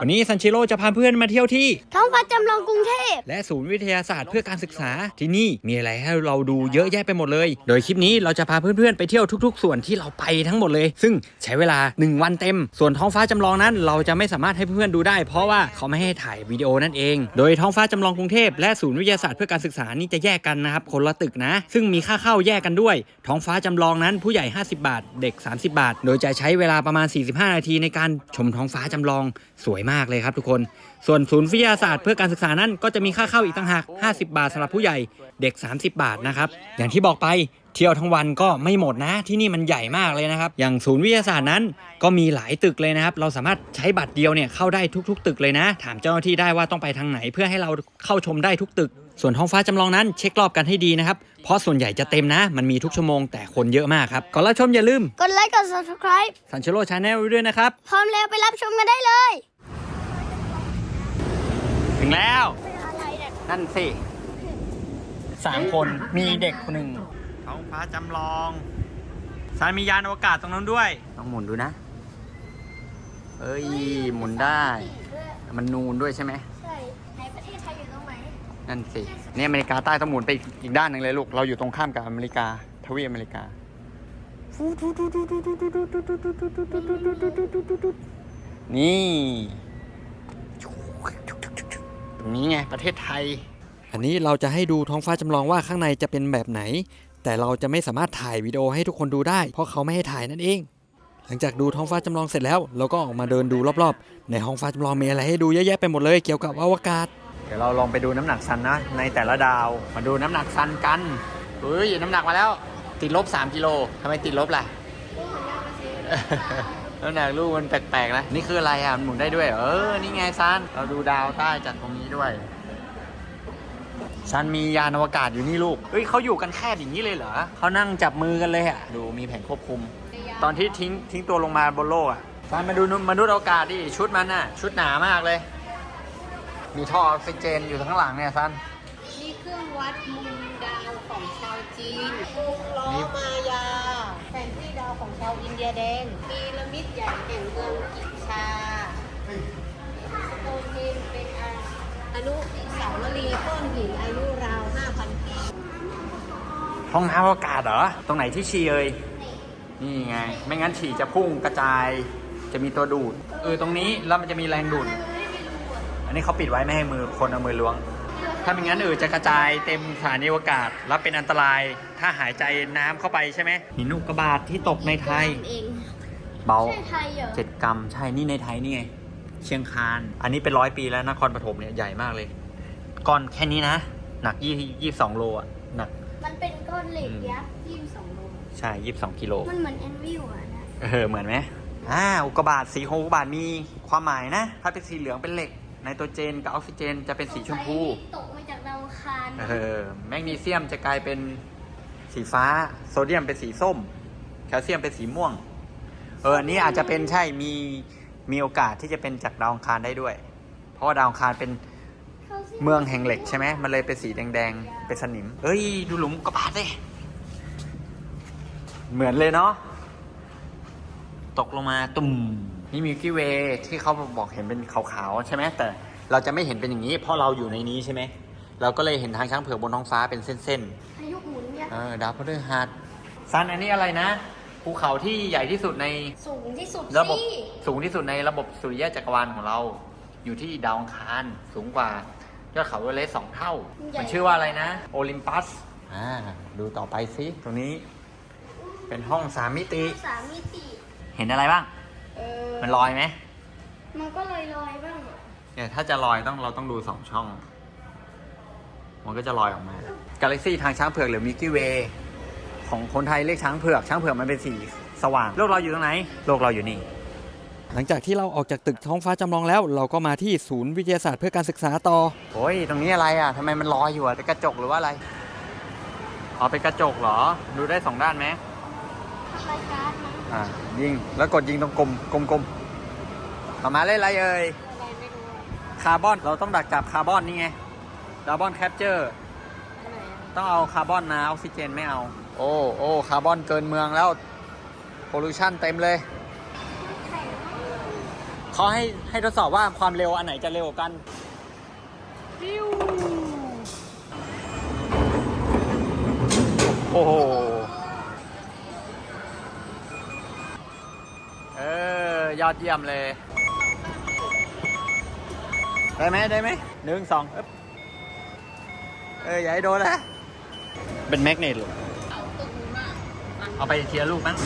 วันนี้ซันชิโร่จะพาเพื่อนมาเที่ยวที่ ท้องฟ้าจำลองกรุงเทพ และศูนย์วิทยาศาสตร์เพื่อการศึกษาที่นี่มีอะไรให้เราดูเยอะแยะไปหมดเลย โดยคลิปนี้เราจะพาเพื่อนๆไปเที่ยวทุก ๆ ส่วนที่เราไปทั้งหมดเลย ซึ่งใช้เวลา 1 วันเต็ม ส่วนท้องฟ้าจำลองนั้น เราจะไม่สามารถให้เพื่อนๆดูได้ เพราะว่าเขาไม่ให้ถ่ายวิดีโอนั่นเอง โดยท้องฟ้าจำลองกรุงเทพและศูนย์วิทยาศาสตร์เพื่อการศึกษานี่จะแยกกันนะครับคนละตึกนะ ซึ่งมีค่าเข้าแยกกันด้วย ท้องฟ้าจำลองนั้นผู้ใหญ่ 50 บาท เด็ก 30 บาท โดยจะใช้เวลาประมาณ 45 นาทีในการชมท้องฟ้าจำลองสวยมากเลยครับทุกคน ส่วนศูนย์วิทยาศาสตร์เพื่อการศึกษานั้นก็จะมีค่าเข้าอีกต่างหาก 50 บาทสำหรับผู้ใหญ่เด็ก 30 บาทนะครับ อย่างที่บอกไปเที่ยวทั้งวันก็ไม่หมดนะที่นี่มันใหญ่มากเลยนะครับ อย่างศูนย์วิทยาศาสตร์นั้นก็มีหลายตึกเลยนะครับ เราสามารถใช้บัตรเดียวเนี่ยเข้าได้ทุก ๆ ตึกเลยนะ ถามเจ้าหน้าที่ได้ว่าต้องไปทางไหนเพื่อให้เราเข้าชมได้ทุกตึก ส่วนท้องฟ้าจำลองนั้นเช็ครอบกันให้ดีนะครับ เพราะส่วนใหญ่จะเต็มนะ มันมีทุกชั่วโมงแต่คนเยอะมากครับก่อนรับชมอย่าลืมกดไลค์กด subscribe สัญชโลชาแนลด้วยนะครับพร้อมแล้วไปรับชมกันได้เลย ถึงแล้วอะไรเนี่ยนั่นสิสามคนมีเด็กคนหนึ่งท้องฟ้าจำลองซานมียานอวกาศตรงนั้นด้วยต้องหมุนดูนะ เอ้ย หมุนได้ มันนูนด้วยใช่ไหม ใช่ในประเทศไทยอยู่ตรงไหนนั่นสิ เนี่ยอเมริกาใต้ต้องหมุนไปอีกอีกด้านหนึ่งเลยลูก เราอยู่ตรงข้ามกับอเมริกา ทวีปอเมริกา นี่ตรง นี้ไงประเทศไทย อันนี้เราจะให้ดูท้องฟ้าจำลองว่าข้างในจะเป็นแบบไหน แต่เราจะไม่สามารถถ่ายวิดีโอให้ทุกคนดูได้ เพราะเขาไม่ให้ถ่ายนั่นเอง หลังจากดูท้องฟ้าจำลองเสร็จแล้วเราก็ออกมาเดินดูรอบๆ ในท้องฟ้าจำลองมีอะไรให้ดูเยอะแยะไปหมดเลยเกี่ยวกับอวกาศ เดี๋ยวเราลองไปดูน้ำหนักซันนะในแต่ละดาว มาดูน้ำหนักซันกันเฮ้ยน้ำหนักมาแล้ว ติดลบ3กิโลทำไมติดลบล่ะ น้ำหนักลูกมันแปลกๆนะ นี่คืออะไรอะมันหมุนได้ด้วยเหรอเออ นี่ไงซัน เราดูดาวใต้จากตรงนี้ด้วย ซันมียานอวกาศอยู่นี่ลูก เฮ้ยเขาอยู่กันแค่อย่างนี้เลยเหรอเขานั่งจับมือกันเลยอะ ดูมีแผงควบคุม ตอนที่ทิ้งทิ้งตัวลงมาบนโลกอะซันมาดูมนุษย์อวกาศดิชุดมันน่ะ ชุดหนามากเลย มีท่อออกซิเจนอยู่ข้างหลังเนี่ยซันนี่เครื่องวัดมุมดาวของชาวจีนมุมล้อมายาแผนที่ดาว ของชาวอินเดียแดงพีระมิดใหญ่แห่งเมืองกิชาสโตนเฮนเป็นอนุสาวรีย์ก้อนหินอายุราว 5,000 ปี ห้องน้ำอวกาศเหรอ ตรงไหนที่ฉี่เอ่ยนี่ไง ไม่งั้นฉี่จะพุ่งกระจาย จะมีตัวดูด เออ ตรงนี้แล้วมันจะมีแรงดูด อันนี้เขาปิดไว้ไม่ให้มือคนเอามือล้วง ถ้าไม่งั้นเออจะกระจายเต็มสถานีอวกาศ แล้วเป็นอันตรายถ้าหายใจน้ำเข้าไปใช่ไหมหินอุกกาบาตที่ตกในไทยเองเบา ใช่ไทยเหรอเจ็ดกรัมใช่ นี่ในไทยนี่ไง เชียงคาน อันนี้เป็นร้อยปีแล้วนครปฐมเนี่ยใหญ่มากเลย ก้อนแค่นี้นะ หนักยี่ยี่สองโลอะ หนัก มันเป็นก้อนเหล็กยักษ์ยี่สิบสองโลใช่ยี่สองกิโล มันเหมือนแอนวิวอะนะเออ เหมือนไหมอ่าอุกกาบาตสีของอุกกาบาตมีความหมายนะ ถ้าเป็นสีเหลืองเป็นเหล็กไนโตรเจนกับออกซิเจนจะเป็นสีชมพู ตกมาจากดาวอัง คารเออแมกนีเซียมจะกลายเป็นสีฟ้า โซเดียมเป็นสีส้ม แคลเซียมเป็นสีม่วง เอออันนี้อาจจะเป็นใช่มีมีโอกาสที่จะเป็นจากดาวอังคารได้ด้วย เพราะว่าดาวอังคารเป็นเมืองแห่งเหล็กใช่ไหมมันเลยเป็นสีแดงๆ เป็นสนิม เฮ้ย ดูหลุมกกาบาตเลยเหมือนเลยเนาะ ตกลงมาตุ่ม นี่มิลกี้เวย์ที่เขาบอกเห็นเป็นขาวๆ ใช่ไหม แต่เราจะไม่เห็นเป็นอย่างนี้ เพราะเราอยู่ในนี้ใช่ไหม เราก็เลยเห็นทางช้างเผือกบนท้องฟ้าเป็นเส้นพายุหมุนเนี่ยๆเออดาวพฤหัสซันอันนี้อะไรนะภูเขาที่ใหญ่ที่สุดในสูงที่สุดระบบสิสูงที่สุดในระบบสุริยะจักรวาลของเรา อยู่ที่ดาวอังคารสูงกว่ายอดเขาเอเวอเรสต์สองเท่า มันชื่อว่าอะไรนะ โอลิมปัสอ่าดูต่อไปสิตรงนี้เป็นห้องสามมิติ สามมิติเห็นอะไรบ้าง เออมันลอยไหมมันก็ลอยลอยๆบ้างอะเนี่ยถ้าจะลอยต้องเราต้องดูสองช่อง มันก็จะลอยออกมากาแล็กซี่ทางช้างเผือกหรือมิกกี้เวย์ของคนไทยเรียกช้างเผือก ช้างเผือกมันเป็นสีสว่าง โลกเราอยู่ตรงไหน โลกเราอยู่นี่ หลังจากที่เราออกจากตึกท้องฟ้าจำลองแล้ว เราก็มาที่ศูนย์วิทยาศาสตร์เพื่อการศึกษาต่อโอ้ยตรงนี้อะไรอะทำไมมันลอยอยู่อะเป็นกระจกหรือว่าอะไรอ๋อเป็นกระจกเหรอ ดูได้สองด้านไหมรายการมั้งอ่ายิงแล้วกดยิงตรงกลมกลมกลมต่อมาเล่นอะไรเอ่ยอะไรไม่รู้อะคาร์บอนเราต้องดักจับคาร์บอนนี่ไง คาร์บอนแคปเจอร์อันไหนอะต้องเอาคาร์บอนนะออกซิเจนไม่เอา โอ้โอ้คาร์บอนเกินเมืองแล้วโพลูชันเต็มเลยเขาให้ให้ทดสอบว่าความเร็วอันไหนจะเร็วกว่ากันฟิวโอ้โหเออยอดเยี่ยมเลย ได้ไหมได้ไหมหนึ่งสองอึ๊บ เอออย่าให้โดนนะ เป็นแมกเนตหรอเอาไปเทียร์ลูกมั้ง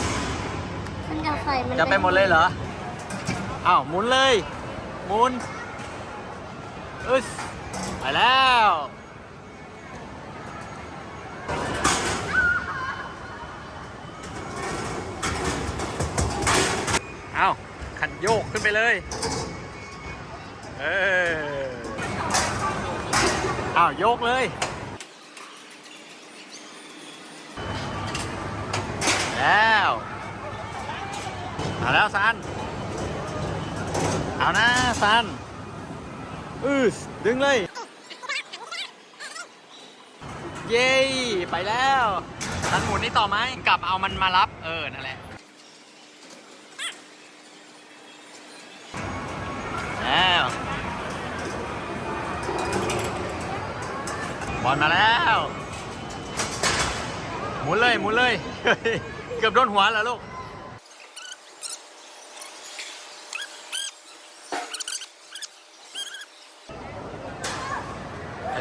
มันจะใส่มันจะไปหมดเลยเหรออ้าวหมุนเลยหมุนอึสไปแล้วเอาขันโยกขึ้นไปเลย เอออ้าวโยกเลย แล้วเอาแล้วซัน เอานะซันอือดึงเลย เย้ไปแล้วซันหมุนนี่ต่อไหมกลับเอามันมารับ เออ นั่นแหละแล้วบอลมาแล้ว หมุนเลย หมุนเลย เกือบโดนหัวแล้วลูก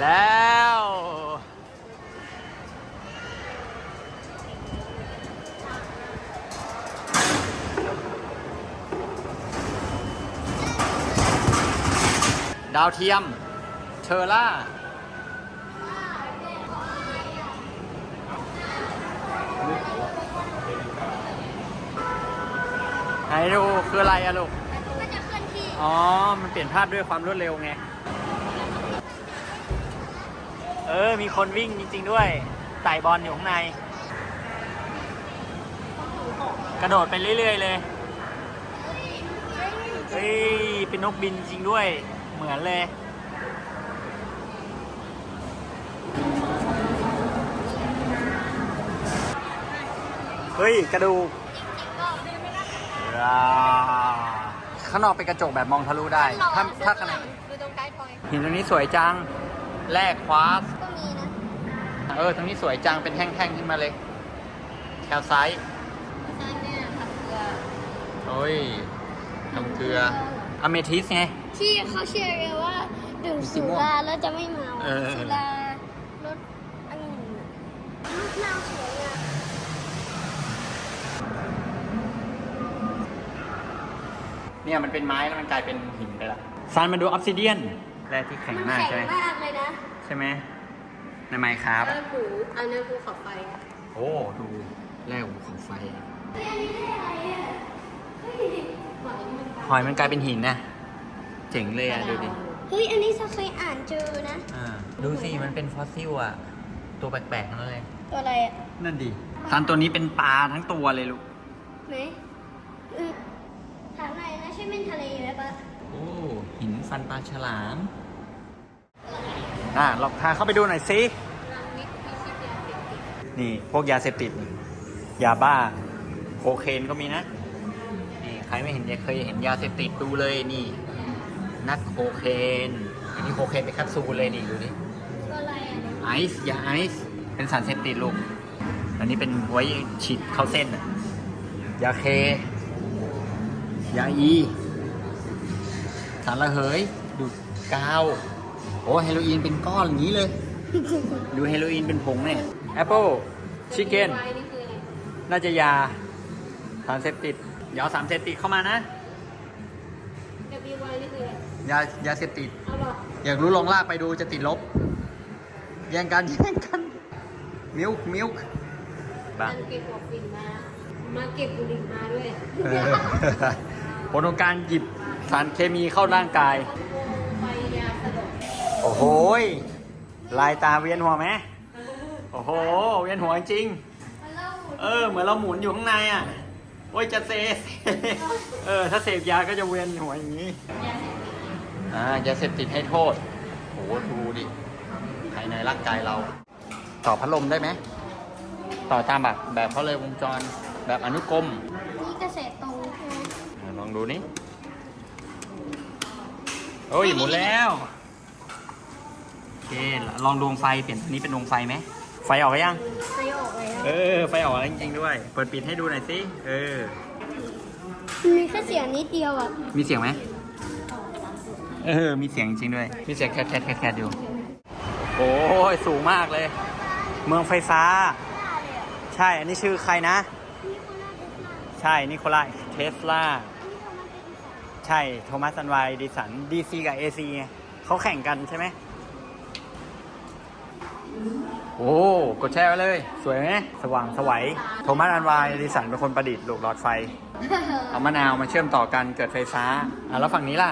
แล้ว ดาวเทียม เทอร่า ไหนดูคืออะไรอะลูก มันจะเคลื่อนที่อ๋อ มันเปลี่ยนภาพด้วยความรวดเร็วไง เออ มีคนวิ่งจริง ๆ ด้วยไต่บอลอยู่ข้างใน กระโดดไปเรื่อย ๆ เลย เฮ้ย เป็นนกบินจริงด้วย เหมือนเลย เฮ้ย กระดูกอ่า ข้างนอกเป็นกระจกแบบมองทะลุได้ ถ้าถ้าข้างในดูตรงใกล้พอยหินตรงนี้สวยจัง แลกควาส ก็มีนะ เออ ตรงนี้สวยจัง เป็นแท่งๆ ขึ้นมาเลย แคลไซต์นั่นเนี่ยทำเกลือโอ้ยทำเกลืออเมทิสไง ที่เขาเชื่อกันว่าดื่มสีสุม่วงราแล้วจะไม่เมา เออ สุรารสองุ่นรูปร่างสวยงาม เนี่ยมันเป็นไม้แล้วมันกลายเป็นหินไปละซันมาดูออฟซิเดียนแร่ที่แข็งมันมากแข็งใช่ไหมมากเลยนะ ใช่ไหมในไมค์ครับอันนั้นผูอันนั้นภูเขาไฟ โอ้ดูแร่ภูเขาไฟเฮ้ยอันนี้ได้อะไรอะเฮ้ยหอยมันหอยมันกลายเป็นหินนะ เจ๋งเลยอะดูดิ เฮ้ย อันนี้ซาเคยอ่านเจอนะอ่าดูสิ มันเป็นฟอสซิลอะ ตัวแปลกๆนั่นเลย ตัวอะไรอะ นั่นดิซันตัวนี้เป็นปลาทั้งตัวเลยลูก ไหน เออถามหน่อยนะใช่เป็นทะเลไหมปะโอ้ หินฟันปลาฉลาม อ่าเราพาเข้าไปดูหน่อยสิรังมิตรพิชิตยาเสพติดนี่พวกยาเสพติด ยาบ้า โคเคนก็มีนะ นี่ใครไม่เห็นเคยเห็นยาเสพติดดูเลยนี่ นัดโคเคนอันนี้โคเคนเป็นแคปซูลเลยนี่ดูดิตัวอะไรอะไอซ์ยาไอซ์เป็นสารเสพติดลูก อันนี้เป็นไว้ฉีดเข้าเส้นอะยาเค ยาอี สารระเหย ดูดกาว โอ้เฮโรอีนเป็นก้อนอย่างนี้เลย ดูเฮโรอีนเป็นผงเนี่ยแอปเปิลชิคเก้นไฟนี่คืออะไรน่าจะยา สารเสพติดอย่าเอาสารเสพติดเข้ามานะ WY นี่คืออะไรยายาเสพติด เอาบอกอยากรู้ลองลากไปดูจะติดลบ แย่งกันแย่งกัน มิลค์มิลค์บ้า มันเก็บหัวฝิ่นมา มาเก็บบุหรี่มาด้วยเออ ผลของการหยิบสารเคมีเข้าร่างกายไฟยาสลบโอ้โหยลายตาเวียนหัวไหมโอ้โห เวียนหัวจริงมันเล่าเออ เหมือนเราหมุนอยู่ข้างในอะโอ้ยจะเซเซเออ ถ้าเสพยาก็จะเวียนหัวอย่างนี้ อ่ายาเสพติดให้โทษโอ้โหดูดิภายในร่างกายเรา ต่อพัดลมได้ไหม ต่อตามแบบแบบเขาเลยวงจรแบบอนุกรมนี่เกษตรตรงใช่ไหม อะลองดูนี่โอ้ยหมุนแล้วโอเคลองดวงไฟเปลี่ยนอันนี้เป็นดวงไฟไหมไฟออกหรือยัง ไฟออกแล้ว เออ ไฟออกแล้วจริงๆด้วย เปิดปิดให้ดูหน่อยสิ เออ มีแค่เสียงนิดเดียวอะ มีเสียงไหม เออ มีเสียงจริงด้วย มีเสียงแคทแคทแคทแคทอยู่ โอ้ยสูงมากเลย เมืองไฟฟ้า ใช่ อันนี้ชื่อใครนะ ใช่ นิโคลาเทสลา ใช่โทมัสซันไวดิสันดีซีกับเอซีไงเขาแข่งกันใช่ไหมโอ้กดแชร์ไว้เลย สวยไหมสว่างสวัยโทมัสอันไวดิสันเป็นคนประดิษฐ์ลูกหลอดไฟ เอามะนาวมาเชื่อมต่อกันเกิดไฟฟ้าอะแล้วฝั่งนี้ล่ะ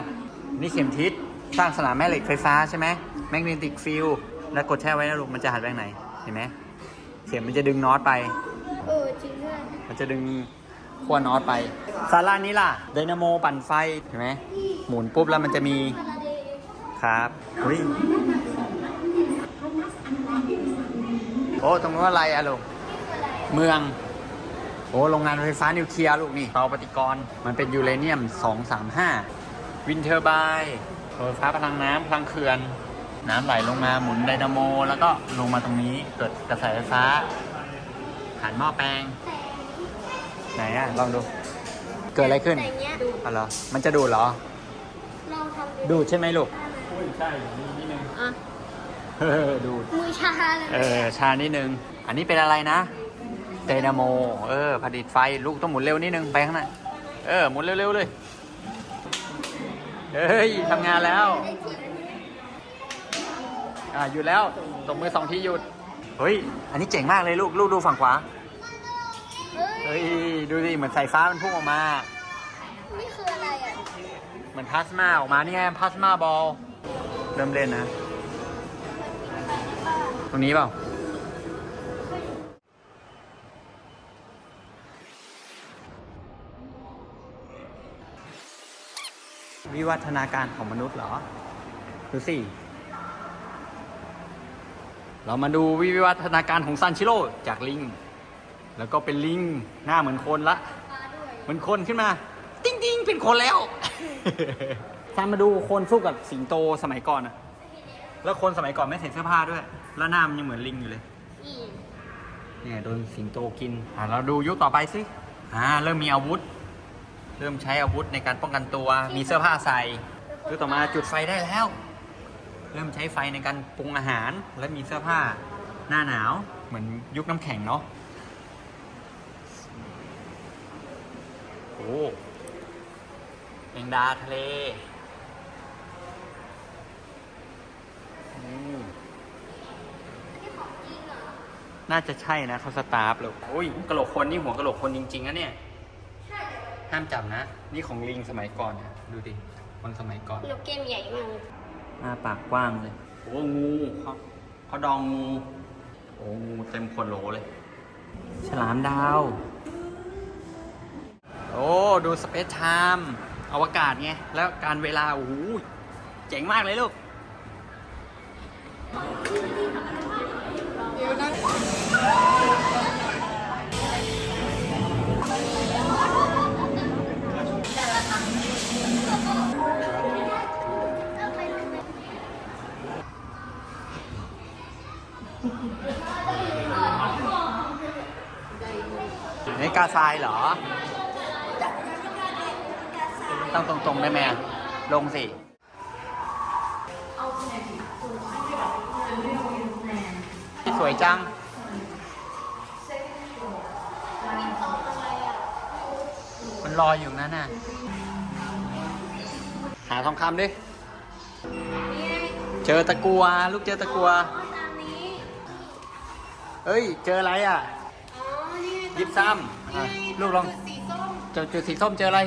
นี่เข็มทิศสร้างสนามแม่เหล็กไฟฟ้าใช่ไหมแมกเนติกฟิลแล้วกดแช่ไว้นะลูกมันจะหันไปทางไหน เห็นไหมเข็มมันจะดึงน็อตไป เออจริงด้วยมันจะดึง ขั้วน็อตไปซาร่านี้ล่ะไดนาโมปั่นไฟเห็นไหมหมุนปุ๊บแล้วมันจะมีฟาราเดย์ครับอุ้ยโอ้ตรงนู้นอะไรอะลูกเมือง โอ้โรงงานไฟฟ้านิวเคลียร์ลูกนี่เตาปฏิกรณ์มันเป็นยูเรเนียม 235 วินเทอร์ไบไฟฟ้าพลังน้ำพลังเขื่อน น้ำไหลลงมาหมุนไดนาโม แล้วก็ลงมาตรงนี้เกิดกระแสไฟฟ้าผ่านหม้อแปลง ไหนอะลองดู เกิดอะไรขึ้นแต่เนี้ยอ๋อเหรอ มันจะดูดเหรอ ลองทำดูดใช่ไหมลูกใช่นิดนึงอะเออดูด มือชาเลยเออ ชานิดนึง อันนี้เป็นอะไรนะไดนาโม เออ ผลิตไฟ ลูกต้องหมุนเร็วนิดนึง ไปข้างหน้า เออ หมุนเร็วๆเลย เฮ้ยทำงานแล้ว อ่าหยุดแล้ว ตบมือสองทีหยุด เฮ้ย อันนี้เจ๋งมากเลยลูก ลูกดูฝั่งขวา เฮ้ยเฮ้ยดูดิเหมือนสายฟ้ามันพุ่งออกมา นี่คืออะไรอะเหมือนพลาสมาออกมานี่ไงพลาสมาบอลเริ่มเล่นนะ ตรงนี้เปล่าวิวัฒนาการของมนุษย์เหรอ ดูสิ เรามาดูวิวัฒนาการของซันชิโร่จากลิง แล้วก็เป็นลิงหน้าเหมือนคนละ เหมือนคนขึ้นมา ติ้งติ้งเป็นคนแล้วซันมาดูคนสู้กับสิงโตสมัยก่อนอะแล้วคนสมัยก่อนไม่ใส่เสื้อผ้าด้วย แล้วหน้ามันยังเหมือนลิงอยู่เลยอีเนี่ยโดนสิงโตกินอ่าเราดูยุคต่อไปสิอ่าเริ่มมีอาวุธ เริ่มใช้อาวุธในการป้องกันตัวมีเสื้อผ้าใส่ยุคต่อมาจุดไฟได้แล้ว เริ่มใช้ไฟในการปรุงอาหารและมีเสื้อผ้าหน้าหนาว เหมือนยุคน้ำแข็งเนาะ โอ้แมงดาทะเลอืมนี่ของจริงเหรอน่าจะใช่นะเขาสตาร์ฟเลยโอ้ยกระโหลกคนนี่หัวกระโหลกคนจริงๆนะเนี่ยใช่เลยห้ามจับนะ นี่ของลิงสมัยก่อนนะดูดิ คนสมัยก่อนนกเกมใหญ่มากเลยหน้าปากกว้างเลยโอ้งูเขาเขาดองงู โอ้งูเต็มคนโหลเลย ฉลามดาวโอ้ ดูสเปซไทม์อวกาศไง แล้วการเวลา โอ้โห เจ๋งมากเลยลูกนี่กาทรายเหรอ ต้องตรงๆได้ไหมอะลงสิ สวยจัง มันลอยอยู่นั่นน่ะ หาทองคำดิ เจอตะกัว ลูกเจอตะกัว เฮ้ย เจออะไรอะ ยิบซ้ำอะลูกลองจุดสีส้มเจอจุดสีส้มเจออะไร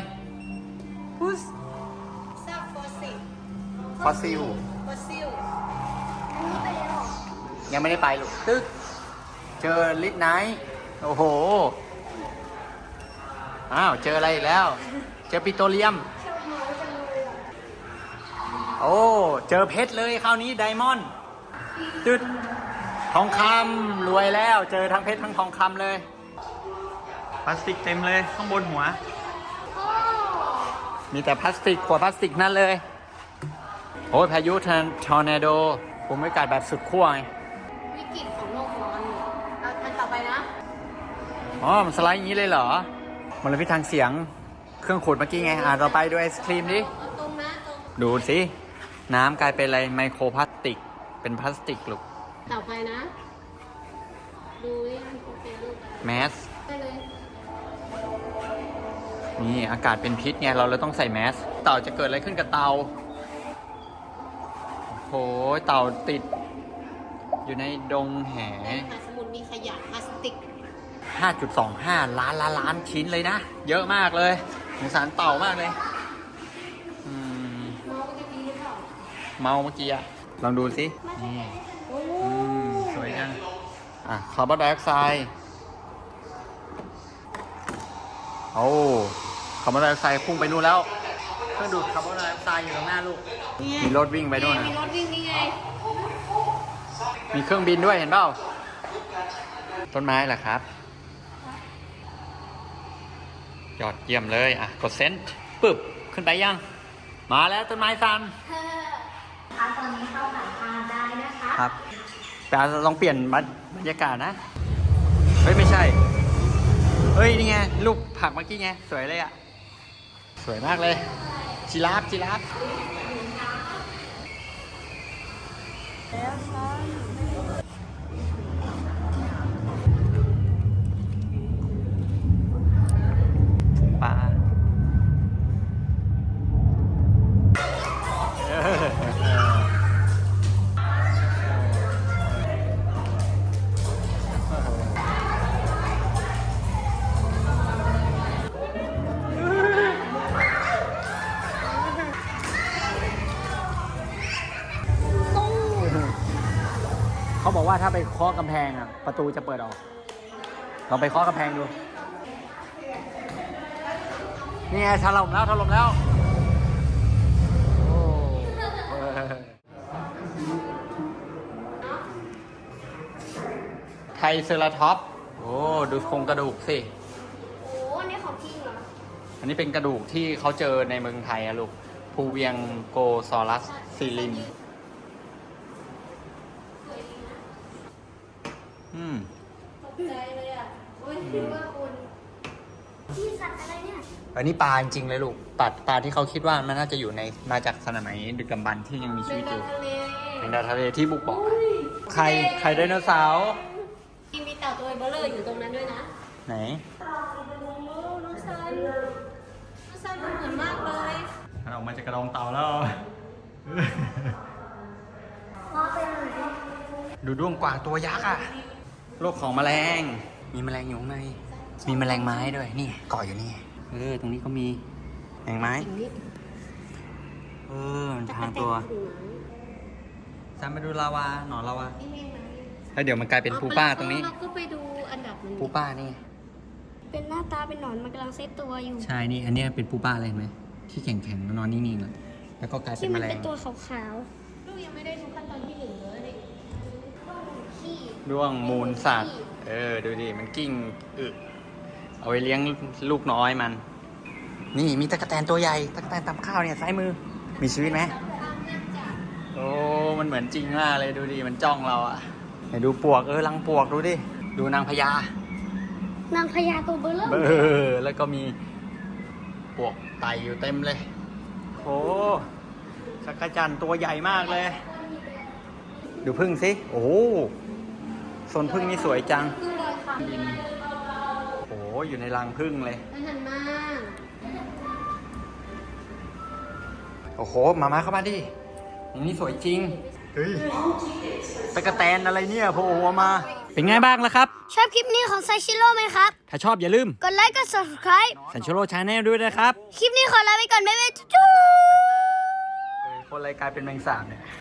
ซากฟอสซิลฟอสซิลฟอสซิลอันนี้ไปแล้วเหรอยังไม่ได้ไปลูก ตึ๊ก เจอลิทไนท์โอ้โห อ้าว เจออะไรอีกแล้ว เจอปิโตรเลียมชอบเมาส์จังเลยอะโอ้ เจอเพชรเลยคราวนี้ไดมอนด์ตึ๊ด ทองคำรวยแล้ว เจอทั้งเพชรทั้งทองคำเลย พลาสติกเต็มเลยข้างบนหัวโอ้ มีแต่พลาสติกขวดพลาสติกนั่นเลย โอ้ยพายุทอร์นาโดภูมิอากาศแบบสุดขั้วไงวิกฤตของโลกร้อนเอาอันต่อไปนะ อ๋อ มันสไลด์อย่างนี้เลยเหรอมลพิษทางเสียงเครื่องขูดเมื่อกี้ไง อ่าเราไปดูไอศครีมดิ เอาตรงนะตรง ดูสิ น้ำกลายเป็นอะไรไมโครพลาสติก เป็นพลาสติกลูกต่อไปนะ ดูนี่มันเป็นรูปอะไรแมส ได้เลย นี่อากาศเป็นพิษไงเราเลยต้องใส่แมส เต่าจะเกิดอะไรขึ้นกับเต่าโอ้โหเต่าติด อยู่ในดงแหในมหาสมุทรมีขยะพลาสติก 5.25 ล้านล้านล้านชิ้นเลยนะ เยอะมากเลยสงสารเต่ามากเลยอืมมองไปดีหรือเปล่าเมาเมื่อกี้อะลองดูสินี่โอ้อืมสวยจังอะคาร์บอนไดออกไซด์โอ้ คาร์บอนไดออกไซด์พุ่งไปนู่นแล้ว เครื่องดูดคาร์บอนไดออกไซด์อยู่ตรงหน้าลูกเนี่ยมีรถวิ่งไปนู่นมีนะรถวิ่งนี่ไง มีเครื่องบินด้วยเห็นเปล่า ต้นไม้เหรอครับ ยอดเยี่ยมเลย อะ กดเซนต์ปึ๊บ ขึ้นไปยัง มาแล้วต้นไม้ซันคะตอนนี้เข้าหาทางได้นะคะ ครับแต่ลองเปลี่ยนบรรบรรยากาศนะ เฮ้ย ไม่ใช่ เฮ้ย นี่ไง ลูกผักเมื่อกี้ไง สวยเลยอะ สวยมากเลยจิราฟจิราฟ บอกำถ้าไปเคาะกำแพงอะ ประตูจะเปิดออกลองไปเคาะกำแพงดูนี่ไงถล่มแล้วถล่มแล้วโอ้เออไทรเซราท็อป โอ้ ดูโครงกระดูกสิ โอ้อันนี่ของจริงเหรอ อันนี้เป็นกระดูกที่เขาเจอในเมืองไทยอะลูก ภูเวียงโกซอรัสซิลิน อืมตกใจเลยอะโอ้ยคิดว่าคุณที่สัตว์อะไรเนี่ยอันนี้ปลาจริงๆเลยลูกปลาปลาที่เขาคิดว่ามันน่าจะอยู่ในมาจากสมัยดึกดำบรรพ์ที่ยังมีชีเป็วินตอดายู่ทะเลเป็นดาวทะเลที่บุกเบอกอะไข่ไข่ไดโนเสาร์มีเต่าตัวเบลเลอร์อยู่ตรงนั้นด้วยนะ ไหน โอ้น้องซันน้องซันมันเหมือนมากเลยมันออกมาจากกระดองเต่าแล้วมอเป็นหนูดูด้วงกวางตัวยักษ์อะ โลกของแมลง มีแมลงอยู่ข้างใน มีแมลงไม้ด้วย นี่เกาะอยู่นี่ เออ ตรงนี้ก็มีแมลงไม้อย่างนี้เออมันพรางตัวจำไปดูลาวา หนอนลาวา แล้วเดี๋ยวมันกลายเป็นปูป้าตรงนี้ เราก็ไปดูอันดับมันปูป้านี่ เป็นหน้าตาเป็นหนอนมันกำลังเซตตัวอยู่ ใช่ นี่ อันเนี้ยเป็นปูป้าอะไรเห็นไหม ที่แข็งๆแล้วนอนนิ่งๆเลยแล้วก็กลายเป็ที่นแมมันลเป็งนตัวขาวลูกยังไม่ได้ดูขั้นตอนที่หนึ่งเลยๆขี้ ด้วงมูลสัตว์ เออ ดูดิ มันกิ้งอึเอาไว้เลี้ยงลูกน้อยมัน นี่มีตะกแตนตัวใหญ่ตะกแตนตำข้าวเนี่ยซ้ายมือ มีชีวิตไหมโอ้มันเหมือนจริงมากเลยดูดิ มันจ้องเราอะไหนดูปวกเออรังปวกดูดิ ดูนางพญานางพญาตัวเบลเลอร์เออแล้วก็มีปวกไต่อยู่เต็มเลยโอ้สักกะจันทร์ตัวใหญ่มากเลย ดูพึ่งสิ โอ้ โหโซนพึ่งนี่สวยจังคือรอยค่ะบินโอ้โหอยู่ในรังพึ่งเลยมันหันมาโอ้โหมามาเข้ามาดิอย่างนี้สวยจริงเฮ้ยตะกะแตนอะไรเนี่ยโผล่ออกมา เป็นไงบ้างล่ะครับ ชอบคลิปนี้ของไซชิโร่ไหมครับ ถ้าชอบอย่าลืม กดไลค์กด subscribe สัญชโลชาแนลด้วยนะครับ คลิปนี้ขอลาไปก่อนบ๊ายบายจุ๊บคนอะไรกลายเป็นแมงสาบเนี่ย